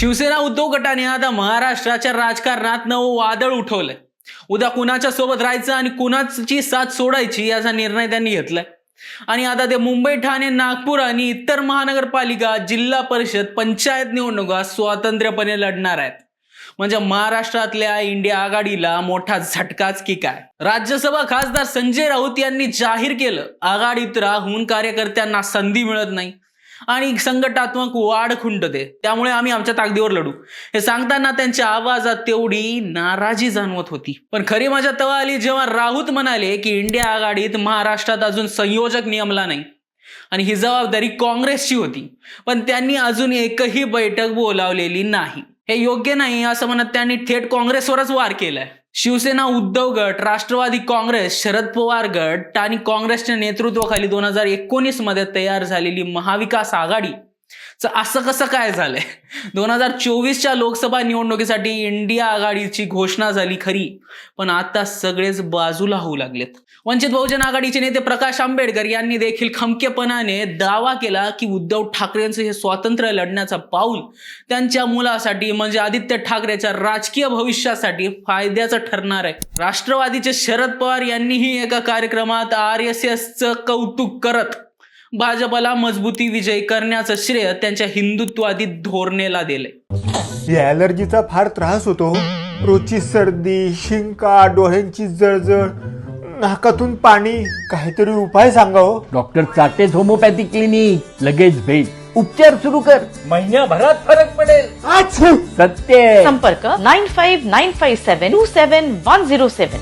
शिवसेना उद्धव गटाने आता महाराष्ट्राच्या राजकारणात नवं वादळ उठवलंय. उद्या कुणाच्या सोबत राहायचं आणि कुणाची साथ सोडायची याचा निर्णय त्यांनी घेतलाय. आणि आता ते मुंबई ठाणे नागपूर आणि इतर महानगरपालिका जिल्हा परिषद पंचायत निवडणुका स्वातंत्र्यपणे लढणार आहेत. म्हणजे महाराष्ट्रातल्या इंडिया आघाडीला मोठा झटकाच की काय? राज्यसभा खासदार संजय राऊत यांनी जाहीर केलं आघाडीत राहून कार्यकर्त्यांना संधी मिळत नाही. आणि संघटात्मक वाढ खुंटते. त्यामुळे आम्ही आमच्या ताकदीवर लढू. हे सांगताना त्यांच्या आवाजात तेवढी नाराजी जाणवत होती. पण खरी मजा तेव्हा आली जेव्हा राऊत म्हणाले की इंडिया आघाडीत महाराष्ट्रात अजून संयोजक नियमला नाही. आणि ही जबाबदारी काँग्रेसची होती. पण त्यांनी अजून एकही बैठक बोलावलेली नाही. हे योग्य नाही असं म्हणत त्यांनी थेट काँग्रेसवरच वार केलाय. शिवसेना उद्धव गट राष्ट्रवादी काँग्रेस शरद पवार गट आणि काँग्रेसच्या नेतृत्वाखाली दोन हजार एकोणीसमध्ये तयार झालेली महाविकास आघाडी असं कसं काय झालंय? दोन हजार चोवीसच्या लोकसभा निवडणुकीसाठी इंडिया आघाडीची घोषणा झाली खरी पण आता सगळेच बाजूला होऊ लागलेत. वंचित बहुजन आघाडीचे नेते प्रकाश आंबेडकर यांनी देखील खमकेपणाने दावा केला की उद्धव ठाकरेंचं हे स्वातंत्र्य लढण्याचा पाऊल त्यांच्या मुलासाठी म्हणजे आदित्य ठाकरेच्या राजकीय भविष्यासाठी फायद्याचं ठरणार आहे. राष्ट्रवादीचे शरद पवार यांनीही एका कार्यक्रमात आर एस एसचं कौतुक करत भाजपला मजबूती विजय करण्याचं श्रेय त्यांच्या हिंदुत्वादी धोरणेला दिले या ॲलर्जीचा फार त्रास होतो रोजची सर्दी शिंका डोळ्यांची जळजळ नाकातून पाणी काहीतरी उपाय सांगा हो. डॉक्टर चाटेज होमोपॅथी क्लिनिक लगेच भेट. उपचार सुरू कर. महिन्याभरात फरक पडेल. आच्छू! सत्य संपर्क nine five nine five seven two seven one zero seven.